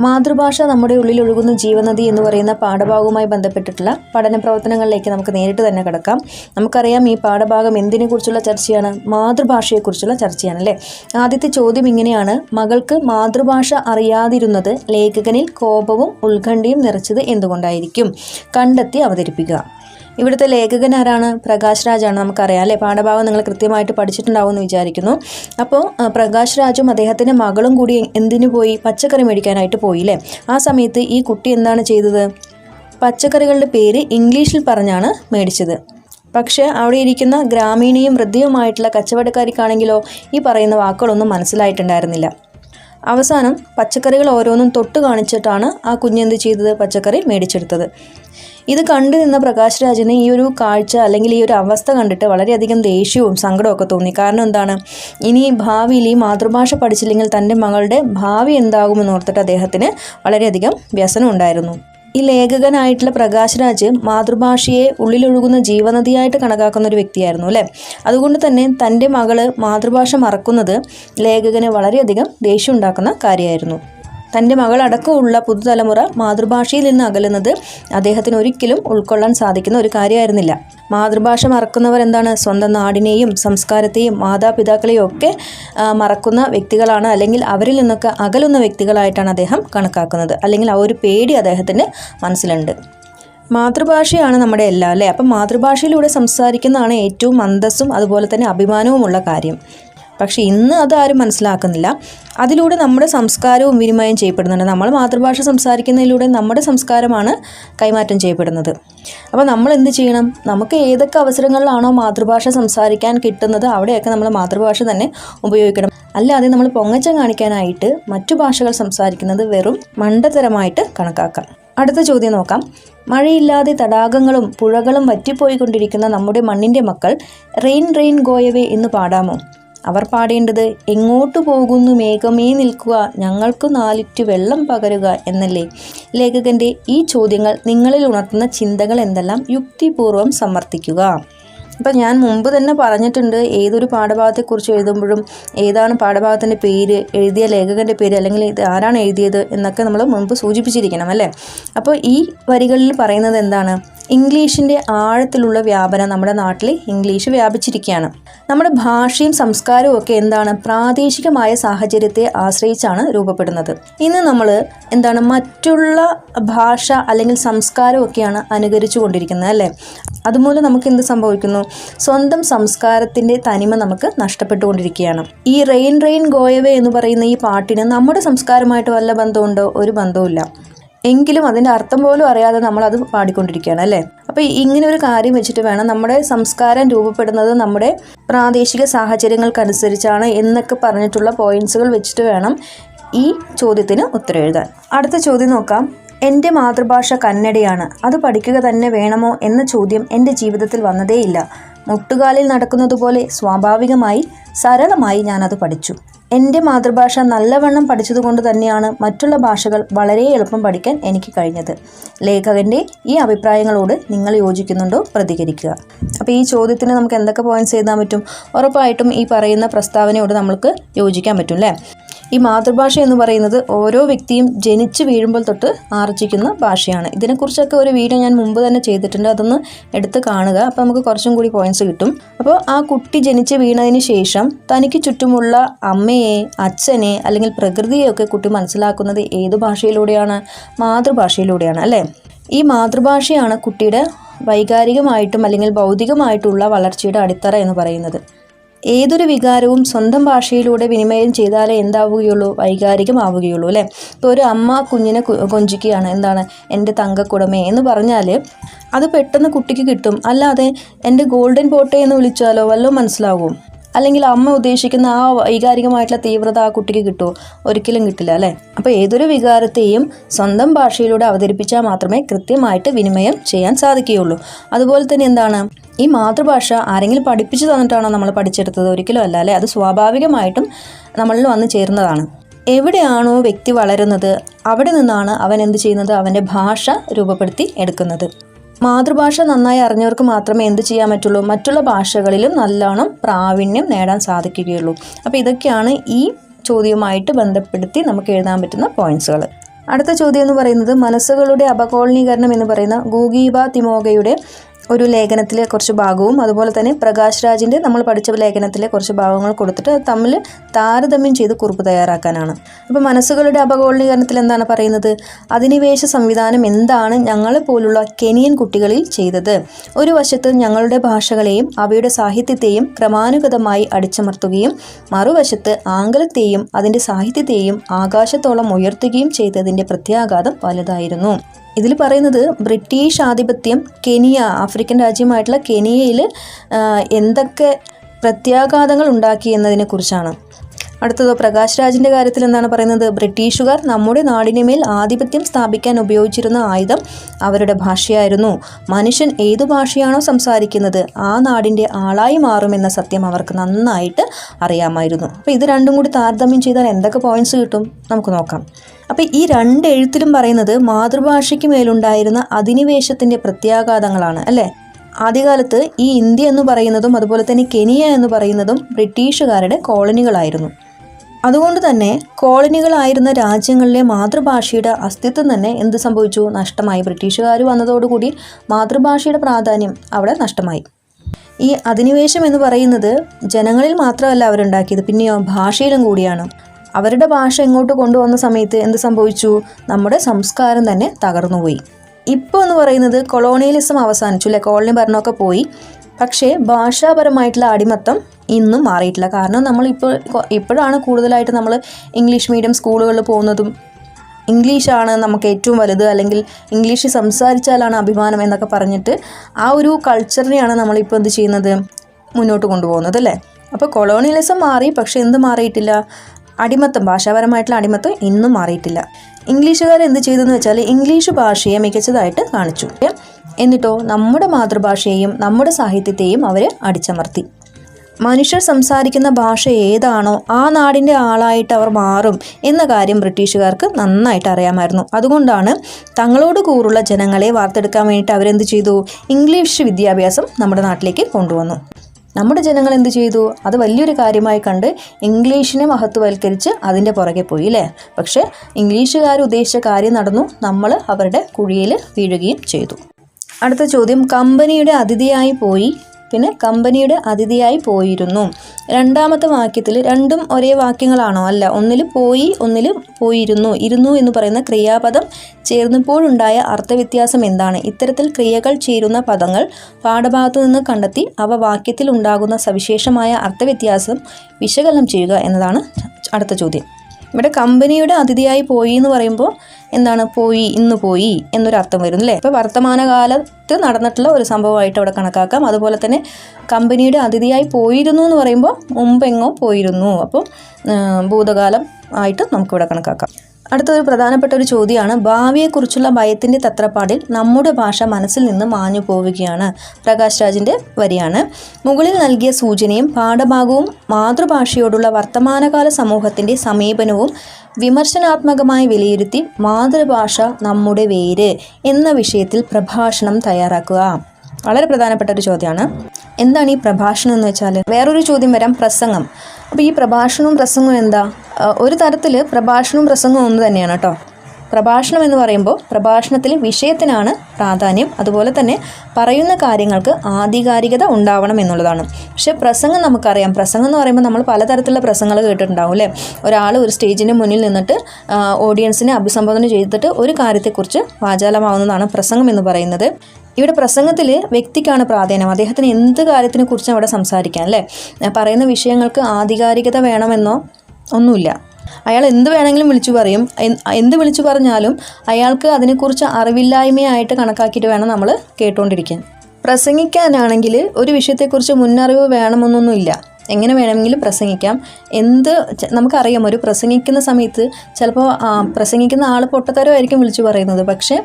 മാതൃഭാഷ നമ്മുടെ ഉള്ളിൽ ഒഴുകുന്ന ജീവനദി എന്ന് പറയുന്ന പാഠഭാഗവുമായി ബന്ധപ്പെട്ടിട്ടുള്ള പഠന പ്രവർത്തനങ്ങളിലേക്ക് നമുക്ക് നേരിട്ട് തന്നെ കിടക്കാം. നമുക്കറിയാം ഈ പാഠഭാഗം എന്തിനെക്കുറിച്ചുള്ള ചർച്ചയാണ്? മാതൃഭാഷയെക്കുറിച്ചുള്ള ചർച്ചയാണ് അല്ലേ ആദ്യത്തെ ചോദ്യം ഇങ്ങനെയാണ്. മകൾക്ക് മാതൃഭാഷ അറിയാതിരുന്നത് ലേഖകനിൽ കോപവും ഉത്കണ്ഠയും നിറച്ചത് എന്തുകൊണ്ടായിരിക്കും? കണ്ടെത്തി അവതരിപ്പിക്കുക. ഇവിടുത്തെ ലേഖകൻ ആരാണ്? പ്രകാശ് രാജാണ് നമുക്കറിയാം അല്ലേ? പാഠഭാഗം നിങ്ങൾ കൃത്യമായിട്ട് പഠിച്ചിട്ടുണ്ടാവും എന്ന് വിചാരിക്കുന്നു. അപ്പോൾ പ്രകാശ് രാജും അദ്ദേഹത്തിന്റെ മകളും കൂടി എന്തിനു പോയി? പച്ചക്കറി മേടിക്കാനായിട്ട് പോയില്ലേ ആ സമയത്ത് ഈ കുട്ടി എന്താണ് ചെയ്തത്? പച്ചക്കറികളുടെ പേര് ഇംഗ്ലീഷിൽ പറഞ്ഞാണ് മേടിച്ചത്. പക്ഷേ അവിടെ ഇരിക്കുന്ന ഗ്രാമീണിയും വൃദ്ധയുമായിട്ടുള്ള കച്ചവടക്കാരിക്കാണെങ്കിലോ ഈ പറയുന്ന വാക്കുകളൊന്നും മനസ്സിലായിട്ടുണ്ടായിരുന്നില്ല. അവസാനം പച്ചക്കറികൾ ഓരോന്നും തൊട്ട് കാണിച്ചിട്ടാണ് ആ കുഞ്ഞെന്ത് ചെയ്തത്? പച്ചക്കറി മേടിച്ചെടുത്തത്. ഇത് കണ്ടു നിന്ന പ്രകാശ് രാജിന് ഈ ഒരു കാഴ്ച അല്ലെങ്കിൽ ഈ ഒരു അവസ്ഥ കണ്ടിട്ട് വളരെയധികം ദേഷ്യവും സങ്കടവും ഒക്കെ തോന്നി. കാരണം എന്താണ്? ഇനി ഭാവിയിൽ ഈ മാതൃഭാഷ പഠിച്ചില്ലെങ്കിൽ തന്റെ മകളുടെ ഭാവി എന്താകുമെന്ന് ഓർത്തിട്ട് അദ്ദേഹത്തിന് വളരെയധികം വ്യസനം ഉണ്ടായിരുന്നു. ഈ ലേഖകനായിട്ടുള്ള പ്രകാശ് രാജ് മാതൃഭാഷയെ ഉള്ളിലൊഴുകുന്ന ജീവനദിയായിട്ട് കണക്കാക്കുന്ന ഒരു വ്യക്തിയായിരുന്നു അല്ലേ? അതുകൊണ്ട് തന്നെ തന്റെ മകൾ മാതൃഭാഷ മറക്കുന്നത് ലേഖകന് വളരെയധികം ദേഷ്യം ഉണ്ടാക്കുന്ന കാര്യമായിരുന്നു. തന്റെ മകളടക്കമുള്ള പുതുതലമുറ മാതൃഭാഷയിൽ നിന്ന് അകലുന്നത് അദ്ദേഹത്തിന് ഒരിക്കലും ഉൾക്കൊള്ളാൻ സാധിക്കുന്ന ഒരു കാര്യമായിരുന്നില്ല. മാതൃഭാഷ മറക്കുന്നവർ എന്താണ്? സ്വന്തം നാടിനെയും സംസ്കാരത്തെയും മാതാപിതാക്കളെയും ഒക്കെ മറക്കുന്ന വ്യക്തികളാണ്. അല്ലെങ്കിൽ അവരിൽ നിന്നൊക്കെ അകലുന്ന വ്യക്തികളായിട്ടാണ് അദ്ദേഹം കണക്കാക്കുന്നത്. അല്ലെങ്കിൽ ആ ഒരു പേടി അദ്ദേഹത്തിന് മനസ്സിലുണ്ട്. മാതൃഭാഷയാണ് നമ്മുടെ എല്ലാം അല്ലേ? അപ്പം മാതൃഭാഷയിലൂടെ സംസാരിക്കുന്നതാണ് ഏറ്റവും അന്തസ്സും അതുപോലെ തന്നെ അഭിമാനവുമുള്ള കാര്യം. പക്ഷേ ഇന്ന് അത് ആരും മനസ്സിലാക്കുന്നില്ല. അതിലൂടെ നമ്മുടെ സംസ്കാരവും വിനിമയം ചെയ്യപ്പെടുന്നുണ്ട്. നമ്മൾ മാതൃഭാഷ സംസാരിക്കുന്നതിലൂടെ നമ്മുടെ സംസ്കാരമാണ് കൈമാറ്റം ചെയ്യപ്പെടുന്നത്. അപ്പോൾ നമ്മൾ എന്ത് ചെയ്യണം? നമുക്ക് ഏതൊക്കെ അവസരങ്ങളിലാണോ മാതൃഭാഷ സംസാരിക്കാൻ കിട്ടുന്നത് അവിടെയൊക്കെ നമ്മൾ മാതൃഭാഷ തന്നെ ഉപയോഗിക്കണം. അല്ലാതെ നമ്മൾ പൊങ്ങച്ചം കാണിക്കാനായിട്ട് മറ്റു ഭാഷകൾ സംസാരിക്കുന്നത് വെറും മണ്ടത്തരമായിട്ട് കണക്കാക്കാം. അടുത്ത ചോദ്യം നോക്കാം. മഴയില്ലാതെ തടാകങ്ങളും പുഴകളും വറ്റിപ്പോയിക്കൊണ്ടിരിക്കുന്ന നമ്മുടെ മണ്ണിന്റെ മക്കൾ റെയിൻ റെയിൻ ഗോയവേ എന്ന് പാടാമോ? അവർ പാടേണ്ടത് എങ്ങോട്ടു പോകുന്നു മേഘമേ നിൽക്കുക ഞങ്ങൾക്ക് നാലിറ്റു വെള്ളം പകരുക എന്നല്ലേ? ലേഖകന്റെ ഈ ചോദ്യങ്ങൾ നിങ്ങളിൽ ഉണർത്തുന്ന ചിന്തകൾ എന്തെല്ലാം? യുക്തിപൂർവം സമർത്ഥിക്കുക. ഇപ്പം ഞാൻ മുമ്പ് തന്നെ പറഞ്ഞിട്ടുണ്ട് ഏതൊരു പാഠഭാഗത്തെക്കുറിച്ച് എഴുതുമ്പോഴും ഏതാണ് പാഠഭാഗത്തിന്റെ പേര് എഴുതിയ ലേഖകന്റെ പേര് അല്ലെങ്കിൽ ഇത് ആരാണ് എഴുതിയത് എന്നൊക്കെ നമ്മൾ മുമ്പ് സൂചിപ്പിച്ചിരിക്കണം അല്ലേ? അപ്പോൾ ഈ വരികളിൽ പറയുന്നത് എന്താണ്? ഇംഗ്ലീഷിന്റെ ആഴത്തിലുള്ള വ്യാപനം നമ്മുടെ നാട്ടിൽ ഇംഗ്ലീഷ് വ്യാപിച്ചിരിക്കുകയാണ്. നമ്മുടെ ഭാഷയും സംസ്കാരവും ഒക്കെ എന്താണ്? പ്രാദേശികമായ സാഹചര്യത്തെ ആശ്രയിച്ചാണ് രൂപപ്പെടുന്നത്. ഇന്ന് നമ്മൾ എന്താണ് മറ്റുള്ള ഭാഷ അല്ലെങ്കിൽ സംസ്കാരമൊക്കെയാണ് അനുകരിച്ചു കൊണ്ടിരിക്കുന്നത് അല്ലേ? അതുമൂലം നമുക്ക് എന്ത് സംഭവിക്കുന്നു? സ്വന്തം സംസ്കാരത്തിന്റെ തനിമ നമുക്ക് നഷ്ടപ്പെട്ടുകൊണ്ടിരിക്കുകയാണ്. ഈ റെയിൻ റെയിൻ ഗോയവേ എന്ന് പറയുന്ന ഈ പാട്ടിന് നമ്മുടെ സംസ്കാരമായിട്ട് വല്ല ബന്ധമുണ്ടോ? ഒരു ബന്ധവുമില്ല. എങ്കിലും അതിന്റെ അർത്ഥം പോലും അറിയാതെ നമ്മൾ അത് പാടിക്കൊണ്ടിരിക്കുകയാണ് അല്ലേ? അപ്പോൾ ഇങ്ങനെ ഒരു കാര്യം വെച്ചിട്ട് വേണം നമ്മുടെ സംസ്കാരം രൂപപ്പെടുന്നത് നമ്മുടെ പ്രാദേശിക സാഹചര്യങ്ങൾക്കനുസരിച്ചാണ് എന്നൊക്കെ പറഞ്ഞിട്ടുള്ള പോയിന്റ്സുകൾ വെച്ചിട്ട് വേണം ഈ ചോദ്യത്തിന് ഉത്തരം എഴുതാൻ. അടുത്ത ചോദ്യം നോക്കാം. എന്റെ മാതൃഭാഷ കന്നഡയാണ്. അത് പഠിക്കുക തന്നെ വേണമോ എന്ന ചോദ്യം എന്റെ ജീവിതത്തിൽ വന്നതേയില്ല. മുട്ടുകാലിൽ നടക്കുന്നതുപോലെ സ്വാഭാവികമായി സരളമായി ഞാനത് പഠിച്ചു. എന്റെ മാതൃഭാഷ നല്ലവണ്ണം പഠിച്ചതുകൊണ്ട് തന്നെയാണ് മറ്റുള്ള ഭാഷകൾ വളരെ എളുപ്പം പഠിക്കാൻ എനിക്ക് കഴിഞ്ഞത്. ലേഖകന്റെ ഈ അഭിപ്രായങ്ങളോട് നിങ്ങൾ യോജിക്കുന്നുണ്ടോ? പ്രതികരിക്കുക. അപ്പോൾ ഈ ചോദ്യത്തിന് നമുക്ക് എന്തൊക്കെ പോയിന്റ്സ് എഴുതാൻ പറ്റും? ഉറപ്പായിട്ടും ഈ പറയുന്ന പ്രസ്താവനയോട് നമുക്ക് യോജിക്കാൻ പറ്റും അല്ലേ? ഈ മാതൃഭാഷ എന്ന് പറയുന്നത് ഓരോ വ്യക്തിയും ജനിച്ചു വീഴുമ്പോൾ തൊട്ട് ആർജിക്കുന്ന ഭാഷയാണ്. ഇതിനെക്കുറിച്ചൊക്കെ ഒരു വീഡിയോ ഞാൻ മുമ്പ് തന്നെ ചെയ്തിട്ടുണ്ട്. അതൊന്ന് എടുത്ത് കാണുക. അപ്പോൾ നമുക്ക് കുറച്ചും കൂടി പോയിന്റ്സ് കിട്ടും. അപ്പോൾ ആ കുട്ടി ജനിച്ച് വീണതിന് ശേഷം തനിക്ക് ചുറ്റുമുള്ള അമ്മയെ അച്ഛനെ അല്ലെങ്കിൽ പ്രകൃതിയെയൊക്കെ കുട്ടി മനസ്സിലാക്കുന്നത് ഏത് ഭാഷയിലൂടെയാണ്? മാതൃഭാഷയിലൂടെയാണ് അല്ലേ? ഈ മാതൃഭാഷയാണ് കുട്ടിയുടെ വൈകാരികമായിട്ടും അല്ലെങ്കിൽ ഭൗതികമായിട്ടുള്ള വളർച്ചയുടെ അടിത്തറ എന്ന് പറയുന്നത്. ഏതൊരു വികാരവും സ്വന്തം ഭാഷയിലൂടെ വിനിമയം ചെയ്താലേ എന്താവുകയുള്ളൂ? വൈകാരികമാവുകയുള്ളൂ അല്ലേ? ഇപ്പോൾ ഒരു അമ്മ കുഞ്ഞിനെ കൊഞ്ചിക്കുകയാണ്. എന്താണ്? എന്റെ തങ്കക്കുടമേ എന്ന് പറഞ്ഞാൽ അത് പെട്ടെന്ന് കുട്ടിക്ക് കിട്ടും. അല്ലാതെ എന്റെ ഗോൾഡൻ പോട്ടേ എന്ന് വിളിച്ചാലോ വല്ലതും മനസ്സിലാവും അല്ലെങ്കിൽ അമ്മ ഉദ്ദേശിക്കുന്ന ആ വൈകാരികമായിട്ടുള്ള തീവ്രത ആ കുട്ടിക്ക് കിട്ടുമോ? ഒരിക്കലും കിട്ടില്ല അല്ലേ? അപ്പോൾ ഏതൊരു വികാരത്തെയും സ്വന്തം ഭാഷയിലൂടെ അവതരിപ്പിച്ചാൽ മാത്രമേ കൃത്യമായിട്ട് വിനിമയം ചെയ്യാൻ സാധിക്കുകയുള്ളൂ. അതുപോലെ തന്നെ എന്താണ്? ഈ മാതൃഭാഷ ആരെങ്കിലും പഠിപ്പിച്ചു തന്നിട്ടാണോ നമ്മൾ പഠിച്ചെടുത്തത്? ഒരിക്കലും അല്ല അല്ലേ? അത് സ്വാഭാവികമായിട്ടും നമ്മളിൽ വന്നു ചേരുന്നതാണ്. എവിടെയാണോ വ്യക്തി വളരുന്നത് അവിടെ നിന്നാണ് അവൻ എന്ത് ചെയ്യുന്നത്? അവന്റെ ഭാഷ രൂപപ്പെടുത്തി എടുക്കുന്നത്. മാതൃഭാഷ നന്നായി അറിഞ്ഞവർക്ക് മാത്രമേ എന്ത് ചെയ്യാൻ പറ്റുള്ളൂ? മറ്റുള്ള ഭാഷകളിലും നല്ലോണം പ്രാവീണ്യം നേടാൻ സാധിക്കുകയുള്ളൂ. അപ്പോൾ ഇതൊക്കെയാണ് ഈ ചോദ്യവുമായിട്ട് ബന്ധപ്പെടുത്തി നമുക്ക് എഴുതാൻ പറ്റുന്ന പോയിന്റ്സുകൾ അടുത്ത ചോദ്യം എന്ന് പറയുന്നത് മനസ്സുകളുടെ അപകോളനീകരണം എന്ന് പറയുന്ന ഗൂഗീബ തിമോഗയുടെ ഒരു ലേഖനത്തിലെ കുറച്ച് ഭാഗവും അതുപോലെ തന്നെ പ്രകാശ് രാജിന്റെ നമ്മൾ പഠിച്ച ലേഖനത്തിലെ കുറച്ച് ഭാഗങ്ങൾ കൊടുത്തിട്ട് തമ്മിൽ താരതമ്യം ചെയ്ത് കുറിപ്പ് തയ്യാറാക്കാനാണ്. അപ്പോൾ മനസ്സുകളുടെ അപകോളനീകരണത്തിൽ എന്താണ് പറയുന്നത്? അധിനിവേശ സംവിധാനം എന്താണ് ഞങ്ങളെ പോലുള്ള കെനിയൻ കുട്ടികളിൽ ചെയ്തത്? ഒരു വശത്ത് ഞങ്ങളുടെ ഭാഷകളെയും അവയുടെ സാഹിത്യത്തെയും ക്രമാനുഗതമായി അടിച്ചമർത്തുകയും മറുവശത്ത് ആംഗലത്തെയും അതിന്റെ സാഹിത്യത്തെയും ആകാശത്തോളം ഉയർത്തുകയും ചെയ്തതിന്റെ പ്രത്യാഘാതം വലുതായിരുന്നു. ഇതിൽ പറയുന്നത് ബ്രിട്ടീഷ് ആധിപത്യം കെനിയ ആഫ്രിക്കൻ രാജ്യമായിട്ടുള്ള കെനിയയിൽ എന്തൊക്കെ പ്രത്യാഘാതങ്ങൾ ഉണ്ടാക്കി എന്നതിനെ കുറിച്ചാണ്. അടുത്തത് പ്രകാശ് രാജിന്റെ കാര്യത്തിൽ എന്താണ് പറയുന്നത്? ബ്രിട്ടീഷുകാർ നമ്മുടെ നാടിന് മേൽ ആധിപത്യം സ്ഥാപിക്കാൻ ഉപയോഗിച്ചിരുന്ന ആയുധം അവരുടെ ഭാഷയായിരുന്നു. മനുഷ്യൻ ഏതു ഭാഷയാണോ സംസാരിക്കുന്നത് ആ നാടിന്റെ ആളായി മാറുമെന്ന സത്യം അവർക്ക് നന്നായിട്ട് അറിയാമായിരുന്നു. അപ്പോൾ ഇത് രണ്ടും കൂടി താരതമ്യം ചെയ്താൽ എന്തൊക്കെ പോയിന്റ്സ് കിട്ടും? നമുക്ക് നോക്കാം. അപ്പോൾ ഈ രണ്ട് എഴുത്തിലും പറയുന്നത് മാതൃഭാഷയ്ക്ക് മേലുണ്ടായിരുന്ന അധിനിവേശത്തിന്റെ പ്രത്യാഘാതങ്ങളാണ് അല്ലേ? ആദ്യകാലത്ത് ഈ ഇന്ത്യ എന്ന് പറയുന്നതും അതുപോലെ തന്നെ കെനിയ എന്ന് പറയുന്നതും ബ്രിട്ടീഷുകാരുടെ കോളനികളായിരുന്നു. അതുകൊണ്ട് തന്നെ കോളനികളായിരുന്ന രാജ്യങ്ങളിലെ മാതൃഭാഷയുടെ അസ്തിത്വം തന്നെ എന്ത് സംഭവിച്ചു? നഷ്ടമായി. ബ്രിട്ടീഷുകാർ വന്നതോടുകൂടി മാതൃഭാഷയുടെ പ്രാധാന്യം അവിടെ നഷ്ടമായി. ഈ അധിനിവേശം എന്ന് പറയുന്നത് ജനങ്ങളിൽ മാത്രമല്ല അവരുണ്ടാക്കിയത് പിന്നെയോ ഭാഷയിലും കൂടിയാണ്. അവരുടെ ഭാഷ ഇങ്ങോട്ട് കൊണ്ടുവന്ന സമയത്ത് എന്ത് സംഭവിച്ചു? നമ്മുടെ സംസ്കാരം തന്നെ തകർന്നുപോയി. ഇപ്പോൾ എന്ന് പറയുന്നത് കൊളോണിയലിസം അവസാനിച്ചു അല്ലെ? കോളനി ഭരണമൊക്കെ പോയി. പക്ഷേ ഭാഷാപരമായിട്ടുള്ള അടിമത്തം ഇന്നും മാറിയിട്ടില്ല. കാരണം നമ്മൾ ഇപ്പോൾ ഇപ്പോഴാണ് കൂടുതലായിട്ട് നമ്മൾ ഇംഗ്ലീഷ് മീഡിയം സ്കൂളുകളിൽ പോകുന്നതും ഇംഗ്ലീഷാണ് നമുക്ക് ഏറ്റവും വലുത് അല്ലെങ്കിൽ ഇംഗ്ലീഷ് സംസാരിച്ചാലാണ് അഭിമാനം എന്നൊക്കെ പറഞ്ഞിട്ട് ആ ഒരു കൾച്ചറിനെയാണ് നമ്മളിപ്പോൾ എന്ത് ചെയ്യുന്നത്? മുന്നോട്ട് കൊണ്ടുപോകുന്നത് അല്ലേ? അപ്പോൾ കൊളോണിയലിസം മാറി പക്ഷേ എന്ത് മാറിയിട്ടില്ല? അടിമത്തം ഭാഷാപരമായിട്ടുള്ള അടിമത്തം ഇന്നും മാറിയിട്ടില്ല. ഇംഗ്ലീഷുകാർ എന്ത് ചെയ്തെന്ന് വെച്ചാൽ ഇംഗ്ലീഷ് ഭാഷയെ മികച്ചതായിട്ട് കാണിച്ചു. എന്നിട്ടോ നമ്മുടെ മാതൃഭാഷയെയും നമ്മുടെ സാഹിത്യത്തെയും അവർ അടിച്ചമർത്തി. മനുഷ്യർ സംസാരിക്കുന്ന ഭാഷ ഏതാണോ ആ നാടിന്റെ ആളായിട്ട് അവർ മാറും എന്ന കാര്യം ബ്രിട്ടീഷുകാർക്ക് നന്നായിട്ട് അറിയാമായിരുന്നു. അതുകൊണ്ടാണ് തങ്ങളോട് കൂറുള്ള ജനങ്ങളെ വാർത്തെടുക്കാൻ വേണ്ടിയിട്ട് അവരെന്ത് ചെയ്തു? ഇംഗ്ലീഷ് വിദ്യാഭ്യാസം നമ്മുടെ നാട്ടിലേക്ക് കൊണ്ടുവന്നു. നമ്മുടെ ജനങ്ങൾ എന്ത് ചെയ്തു? അത് വലിയൊരു കാര്യമായി കണ്ട് ഇംഗ്ലീഷിനെ മഹത്വവൽക്കരിച്ച് അതിന്റെ പുറകെ പോയി അല്ലേ? പക്ഷേ ഇംഗ്ലീഷുകാർ ഉദ്ദേശിച്ച കാര്യം നടന്നു. നമ്മൾ അവരുടെ കുഴിയിൽ വീഴുകയും ചെയ്തു. അടുത്ത ചോദ്യം കമ്പനിയുടെ അതിഥിയായി പോയി. പിന്നെ കമ്പനിയുടെ അതിഥിയായി പോയിരുന്നു. രണ്ടാമത്തെ വാക്യത്തിൽ രണ്ടും ഒരേ വാക്യങ്ങളാണോ? അല്ല ഒന്നിൽ പോയി ഒന്നിൽ പോയിരുന്നു. ഇരുന്നു എന്ന് പറയുന്ന ക്രിയാപദം ചേർന്നപ്പോഴുണ്ടായ അർത്ഥവ്യത്യാസം എന്താണ്? ഇത്തരത്തിൽ ക്രിയകൾ ചേരുന്ന പദങ്ങൾ പാഠഭാഗത്തു നിന്ന് കണ്ടെത്തി അവ വാക്യത്തിൽ ഉണ്ടാകുന്ന സവിശേഷമായ അർത്ഥവ്യത്യാസം വിശകലനം ചെയ്യുക എന്നതാണ് അടുത്ത ചോദ്യം. ഇവിടെ കമ്പനിയുടെ അതിഥിയായി പോയി എന്ന് പറയുമ്പോൾ എന്താണ് പോയി ഇന്ന് പോയി എന്നൊരു അർത്ഥം വരും അല്ലേ ഇപ്പോൾ വർത്തമാനകാലത്ത് നടന്നിട്ടുള്ള ഒരു സംഭവമായിട്ട് അവിടെ കണക്കാക്കാം. അതുപോലെ തന്നെ കമ്പനിയുടെ അതിഥിയായി പോയിരുന്നു എന്ന് പറയുമ്പോൾ മുമ്പെങ്ങോ പോയിരുന്നു. അപ്പോൾ ഭൂതകാലം ആയിട്ട് നമുക്കിവിടെ കണക്കാക്കാം. അടുത്തൊരു പ്രധാനപ്പെട്ട ഒരു ചോദ്യമാണ്. ഭാവിയെക്കുറിച്ചുള്ള ഭയത്തിന്റെ തത്രപ്പാടിൽ നമ്മുടെ ഭാഷ മനസ്സിൽ നിന്ന് മാഞ്ഞു പോവുകയാണ്. പ്രകാശ് രാജിന്റെ വരിയാണ്. മുകളിൽ നൽകിയ സൂചനയും പാഠഭാഗവും മാതൃഭാഷയോടുള്ള വർത്തമാനകാല സമൂഹത്തിന്റെ സമീപനവും വിമർശനാത്മകമായി വിലയിരുത്തി മാതൃഭാഷ നമ്മുടെ വേര് എന്ന വിഷയത്തിൽ പ്രഭാഷണം തയ്യാറാക്കുക. വളരെ പ്രധാനപ്പെട്ട ഒരു ചോദ്യമാണ്. എന്താണ് ഈ പ്രഭാഷണം എന്ന് വെച്ചാൽ? വേറൊരു ചോദ്യം വരാം പ്രസംഗം. അപ്പോൾ ഈ പ്രഭാഷണവും പ്രസംഗവും എന്താ? ഒരു തരത്തിൽ പ്രഭാഷണവും പ്രസംഗവും ഒന്ന് തന്നെയാണ് കേട്ടോ. പ്രഭാഷണം എന്ന് പറയുമ്പോൾ പ്രഭാഷണത്തിൽ വിഷയത്തിനാണ് പ്രാധാന്യം. അതുപോലെ തന്നെ പറയുന്ന കാര്യങ്ങൾക്ക് ആധികാരികത ഉണ്ടാവണം എന്നുള്ളതാണ്. പക്ഷേ പ്രസംഗം നമുക്കറിയാം. പ്രസംഗം എന്ന് പറയുമ്പോൾ നമ്മൾ പലതരത്തിലുള്ള പ്രസംഗങ്ങൾ കേട്ടിട്ടുണ്ടാവും അല്ലേ? ഒരാൾ ഒരു സ്റ്റേജിന്റെ മുന്നിൽ നിന്നിട്ട് ഓഡിയൻസിനെ അഭിസംബോധന ചെയ്തിട്ട് ഒരു കാര്യത്തെക്കുറിച്ച് വാചാലമാവുന്നതാണ് പ്രസംഗം എന്ന് പറയുന്നത്. ഇവിടെ പ്രസംഗത്തിൽ വ്യക്തിക്കാണ് പ്രാധാന്യം. അദ്ദേഹത്തിന് എന്ത് കാര്യത്തിനെ കുറിച്ചും അവിടെ സംസാരിക്കാം അല്ലേ? പറയുന്ന വിഷയങ്ങൾക്ക് ആധികാരികത വേണമെന്നോ ഒന്നുമില്ല. അയാൾ എന്ത് വേണമെങ്കിലും വിളിച്ചു പറയും. എന്ത് വിളിച്ചു പറഞ്ഞാലും അയാൾക്ക് അതിനെക്കുറിച്ച് അറിവില്ലായ്മയായിട്ട് കണക്കാക്കിയിട്ട് വേണം നമ്മൾ കേട്ടുകൊണ്ടിരിക്കാൻ പ്രസംഗിക്കാനാണെങ്കിൽ ഒരു വിഷയത്തെക്കുറിച്ച് മുന്നറിവ് വേണമെന്നൊന്നുമില്ല. എങ്ങനെ വേണമെങ്കിലും പ്രസംഗിക്കാം. എന്ത് നമുക്കറിയാം ഒരു പ്രസംഗിക്കുന്ന സമയത്ത് ചിലപ്പോൾ പ്രസംഗിക്കുന്ന ആൾ പൊട്ടത്തരമായിരിക്കും വിളിച്ചു പറയുന്നത്. പക്ഷേ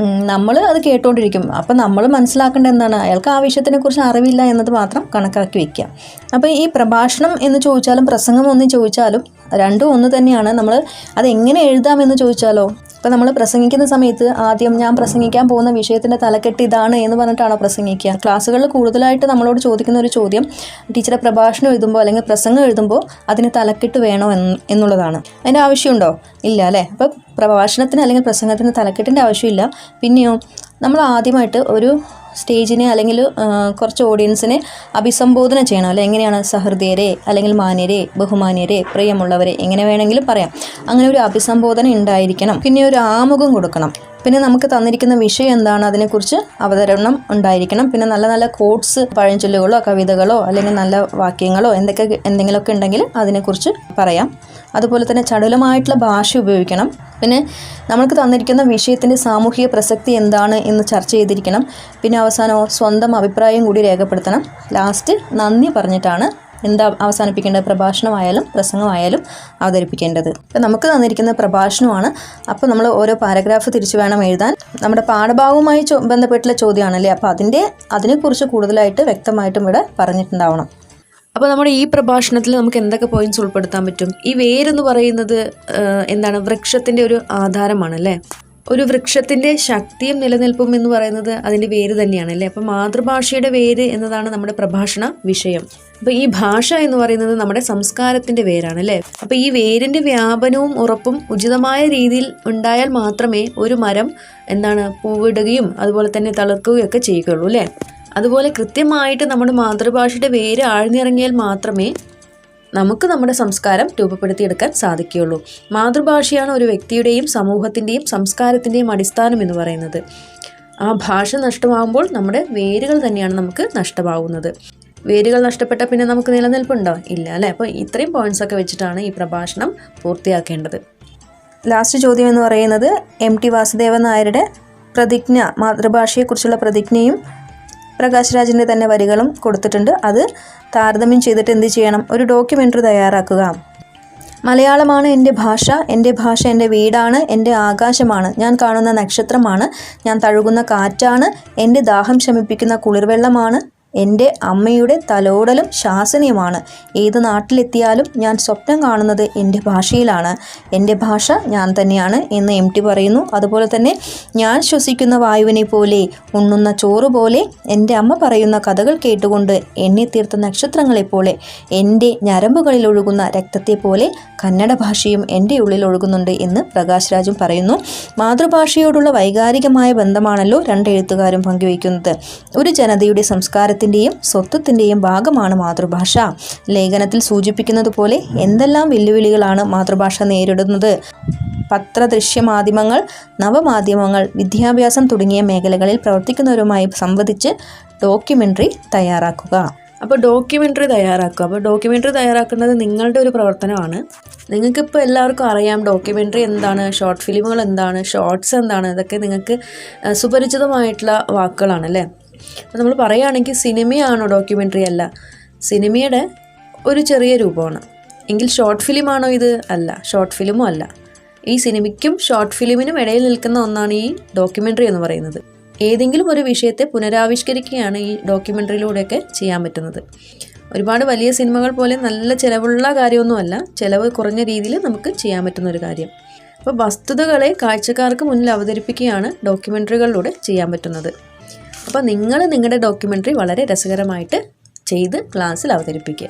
നമ്മൾ അത് കേട്ടുകൊണ്ടിരിക്കും അപ്പം നമ്മൾ മനസ്സിലാക്കേണ്ട എന്താണ്? അയാൾക്ക് ആ വിഷയത്തിനെക്കുറിച്ച് അറിവില്ല എന്നത് മാത്രം കണക്കാക്കി വയ്ക്കുക അപ്പോൾ ഈ പ്രഭാഷണം എന്ന് ചോദിച്ചാലും പ്രസംഗം ഒന്ന് ചോദിച്ചാലും രണ്ടും ഒന്ന് തന്നെയാണ് നമ്മൾ അത് എങ്ങനെ എഴുതാമെന്ന് ചോദിച്ചാലോ? ഇപ്പോൾ നമ്മൾ പ്രസംഗിക്കുന്ന സമയത്ത് ആദ്യം ഞാൻ പ്രസംഗിക്കാൻ പോകുന്ന വിഷയത്തിന്റെ തലക്കെട്ട് ഇതാണ് എന്ന് പറഞ്ഞിട്ടാണ് പ്രസംഗിക്കുക? ക്ലാസ്സുകളിൽ കൂടുതലായിട്ട് നമ്മളോട് ചോദിക്കുന്ന ഒരു ചോദ്യം ടീച്ചറെ പ്രഭാഷണം എഴുതുമ്പോൾ അല്ലെങ്കിൽ പ്രസംഗം എഴുതുമ്പോൾ അതിന് തലക്കെട്ട് വേണോ എന്ന് എന്നുള്ളതാണ്. അതിന്റെ ആവശ്യമുണ്ടോ? ഇല്ല അല്ലേ? അപ്പോൾ പ്രഭാഷണത്തിന് അല്ലെങ്കിൽ പ്രസംഗത്തിന് തലക്കെട്ടിന്റെ ആവശ്യമില്ല. പിന്നെയോ നമ്മൾ ആദ്യമായിട്ട് ഒരു സ്റ്റേജിനെ അല്ലെങ്കിൽ കുറച്ച് ഓഡിയൻസിനെ അഭിസംബോധന ചെയ്യണം. അല്ലെ എങ്ങനെയാണ് സഹൃദയരെ അല്ലെങ്കിൽ മാന്യരെ ബഹുമാന്യരെ പ്രിയമുള്ളവരെ എങ്ങനെ വേണമെങ്കിലും പറയാം. അങ്ങനെ ഒരു അഭിസംബോധന ഉണ്ടായിരിക്കണം. പിന്നെ ഒരു ആമുഖം കൊടുക്കണം. പിന്നെ നമുക്ക് തന്നിരിക്കുന്ന വിഷയം എന്താണ്? അതിനെക്കുറിച്ച് അവതരണം ഉണ്ടായിരിക്കണം. പിന്നെ നല്ല നല്ല കോട്സ് പഴഞ്ചൊല്ലുകളോ കവിതകളോ അല്ലെങ്കിൽ നല്ല വാക്യങ്ങളോ എന്തൊക്കെ എന്തെങ്കിലുമൊക്കെ ഉണ്ടെങ്കിൽ അതിനെക്കുറിച്ച് പറയാം. അതുപോലെ തന്നെ ചടുലമായിട്ടുള്ള ഭാഷ ഉപയോഗിക്കണം. പിന്നെ നമ്മൾക്ക് തന്നിരിക്കുന്ന വിഷയത്തിന്റെ സാമൂഹിക പ്രസക്തി എന്താണ് എന്ന് ചർച്ച ചെയ്തിരിക്കണം. പിന്നെ അവസാനം സ്വന്തം അഭിപ്രായം കൂടി രേഖപ്പെടുത്തണം. ലാസ്റ്റ് നന്ദി പറഞ്ഞിട്ടാണ് എന്താ അവസാനിപ്പിക്കേണ്ടത്? പ്രഭാഷണമായാലും പ്രസംഗമായാലും അവതരിപ്പിക്കേണ്ടത്. അപ്പോൾ നമുക്ക് തന്നിരിക്കുന്ന പ്രഭാഷണമാണ്. അപ്പോൾ നമ്മൾ ഓരോ പാരഗ്രാഫ് തിരിച്ചു വേണം എഴുതാൻ. നമ്മുടെ പാഠഭാഗവുമായി ബന്ധപ്പെട്ടുള്ള ചോദ്യമാണല്ലേ? അപ്പോൾ അതിന്റെ അതിനെക്കുറിച്ച് കൂടുതലായിട്ട് വ്യക്തമായിട്ടും ഇവിടെ പറഞ്ഞിട്ടുണ്ടാവണം. അപ്പോൾ നമ്മുടെ ഈ പ്രഭാഷണത്തിൽ നമുക്ക് എന്തൊക്കെ പോയിന്റ്സ് ഉൾപ്പെടുത്താൻ പറ്റും? ഈ വേരെന്ന് പറയുന്നത് എന്താണ്? വൃക്ഷത്തിന്റെ ഒരു ആധാരമാണ് അല്ലേ ഒരു വൃക്ഷത്തിന്റെ ശക്തിയും നിലനിൽപ്പും എന്ന് പറയുന്നത് അതിന്റെ വേര് തന്നെയാണ് അല്ലേ? അപ്പം മാതൃഭാഷയുടെ വേര് എന്നതാണ് നമ്മുടെ പ്രഭാഷണ വിഷയം. അപ്പോൾ ഈ ഭാഷ എന്ന് പറയുന്നത് നമ്മുടെ സംസ്കാരത്തിന്റെ വേരാണ് അല്ലേ? അപ്പോൾ ഈ വേരിന്റെ വ്യാപനവും ഉറപ്പും ഉചിതമായ രീതിയിൽ ഉണ്ടായാൽ മാത്രമേ ഒരു മരം എന്താണ് പൂവിടുകയും അതുപോലെ തന്നെ തളർക്കുകയൊക്കെ ചെയ്യുകയുള്ളൂ അല്ലേ? അതുപോലെ കൃത്യമായിട്ട് നമ്മുടെ മാതൃഭാഷയുടെ വേര് ആഴ്ന്നിറങ്ങിയാൽ മാത്രമേ നമുക്ക് നമ്മുടെ സംസ്കാരം രൂപപ്പെടുത്തിയെടുക്കാൻ സാധിക്കുകയുള്ളൂ. മാതൃഭാഷയാണ് ഒരു വ്യക്തിയുടെയും സമൂഹത്തിന്റെയും സംസ്കാരത്തിന്റെയും അടിസ്ഥാനം എന്ന് പറയുന്നത്. ആ ഭാഷ നഷ്ടമാകുമ്പോൾ നമ്മുടെ വേരുകൾ തന്നെയാണ് നമുക്ക് നഷ്ടമാവുന്നത്. വേരുകൾ നഷ്ടപ്പെട്ട പിന്നെ നമുക്ക് നിലനിൽപ്പുണ്ടോ? ഇല്ല അല്ലേ? അപ്പോൾ ഇത്രയും പോയിന്റ്സ് ഒക്കെ വെച്ചിട്ടാണ് ഈ പ്രഭാഷണം പൂർത്തിയാക്കേണ്ടത്. ലാസ്റ്റ് ചോദ്യം എന്ന് പറയുന്നത് എം ടി വാസുദേവൻ നായരുടെ പ്രതിജ്ഞ മാതൃഭാഷയെക്കുറിച്ചുള്ള പ്രതിജ്ഞയും പ്രകാശ് രാജിന്റെ തന്നെ വരികളും കൊടുത്തിട്ടുണ്ട്. അത് താരതമ്യം ചെയ്തിട്ട് എന്ത് ചെയ്യണം? ഒരു ഡോക്യുമെന്ററി തയ്യാറാക്കുക. മലയാളമാണ് എന്റെ ഭാഷ. എന്റെ ഭാഷ എന്റെ വീടാണ്. എന്റെ ആകാശമാണ്. ഞാൻ കാണുന്ന നക്ഷത്രമാണ്. ഞാൻ തഴുകുന്ന കാറ്റാണ്. എന്റെ ദാഹം ശമിപ്പിക്കുന്ന കുളിർവെള്ളമാണ്. എന്റെ അമ്മയുടെ തലോടലും ശാസനയുമാണ്. ഏത് നാട്ടിലെത്തിയാലും ഞാൻ സ്വപ്നം കാണുന്നത് എന്റെ ഭാഷയിലാണ്. എന്റെ ഭാഷ ഞാൻ തന്നെയാണ് എന്ന് എം ടി പറയുന്നു. അതുപോലെ തന്നെ ഞാൻ ശ്വസിക്കുന്ന വായുവിനെ പോലെ ഉണ്ണുന്ന ചോറ് പോലെ എന്റെ അമ്മ പറയുന്ന കഥകൾ കേട്ടുകൊണ്ട് എന്നെ തീർത്ത നക്ഷത്രങ്ങളെപ്പോലെ എന്റെ ഞരമ്പുകളിൽ ഒഴുകുന്ന രക്തത്തെ പോലെ കന്നഡ ഭാഷയും എന്റെ ഉള്ളിൽ ഒഴുകുന്നുണ്ട് എന്ന് പ്രകാശ് രാജും പറയുന്നു. മാതൃഭാഷയോടുള്ള വൈകാരികമായ ബന്ധമാണല്ലോ രണ്ട് എഴുത്തുകാരും പങ്കുവയ്ക്കുന്നത്. ഒരു ജനതയുടെ സംസ്കാരത്തിന്റെയും സ്വത്വത്തിന്റെയും ഭാഗമാണ് മാതൃഭാഷ. ലേഖനത്തിൽ സൂചിപ്പിക്കുന്നത് പോലെ എന്തെല്ലാം വെല്ലുവിളികളാണ് മാതൃഭാഷ നേരിടുന്നത്? പത്രദൃശ്യ മാധ്യമങ്ങൾ നവമാധ്യമങ്ങൾ വിദ്യാഭ്യാസം തുടങ്ങിയ മേഖലകളിൽ പ്രവർത്തിക്കുന്നവരുമായി സംവദിച്ച് ഡോക്യുമെന്ററി തയ്യാറാക്കുക. അപ്പോൾ ഡോക്യുമെന്ററി തയ്യാറാക്കുക. അപ്പോൾ ഡോക്യുമെന്ററി തയ്യാറാക്കുന്നത് നിങ്ങളുടെ ഒരു പ്രവർത്തനമാണ്. നിങ്ങൾക്കിപ്പോൾ എല്ലാവർക്കും അറിയാം ഡോക്യുമെന്ററി എന്താണ് ഷോർട്ട് ഫിലിമുകൾ എന്താണ് ഷോർട്സ് എന്താണ് ഇതൊക്കെ നിങ്ങൾക്ക് സുപരിചിതമായിട്ടുള്ള വാക്കുകളാണ് അല്ലേ അപ്പോൾ നമ്മൾ പറയുകയാണെങ്കിൽ സിനിമയാണോ ഡോക്യുമെന്ററി അല്ല. സിനിമയുടെ ഒരു ചെറിയ രൂപമാണ്. എങ്കിൽ ഷോർട്ട് ഫിലിമാണോ ഇത്? അല്ല. ഷോർട്ട് ഫിലിമും അല്ല. ഈ സിനിമയ്ക്കും ഷോർട്ട് ഫിലിമിനും ഇടയിൽ നിൽക്കുന്ന ഒന്നാണ് ഈ ഡോക്യുമെന്ററി എന്ന് പറയുന്നത്. ഏതെങ്കിലും ഒരു വിഷയത്തെ പുനരാവിഷ്കരിക്കുകയാണ് ഈ ഡോക്യുമെന്ററിയിലൂടെയൊക്കെ ചെയ്യാൻ പറ്റുന്നത്. ഒരുപാട് വലിയ സിനിമകൾ പോലെ നല്ല ചിലവുള്ള കാര്യമൊന്നുമല്ല. ചിലവ് കുറഞ്ഞ രീതിയിൽ നമുക്ക് ചെയ്യാൻ പറ്റുന്ന ഒരു കാര്യം. അപ്പോൾ വസ്തുതകളെ കാഴ്ചക്കാർക്ക് മുന്നിൽ അവതരിപ്പിക്കുകയാണ് ഡോക്യുമെന്ററികളിലൂടെ ചെയ്യാൻ പറ്റുന്നത്. അപ്പോൾ നിങ്ങൾ നിങ്ങളുടെ ഡോക്യുമെന്ററി വളരെ രസകരമായിട്ട് ചെയ്ത് ക്ലാസ്സിൽ അവതരിപ്പിക്കുക.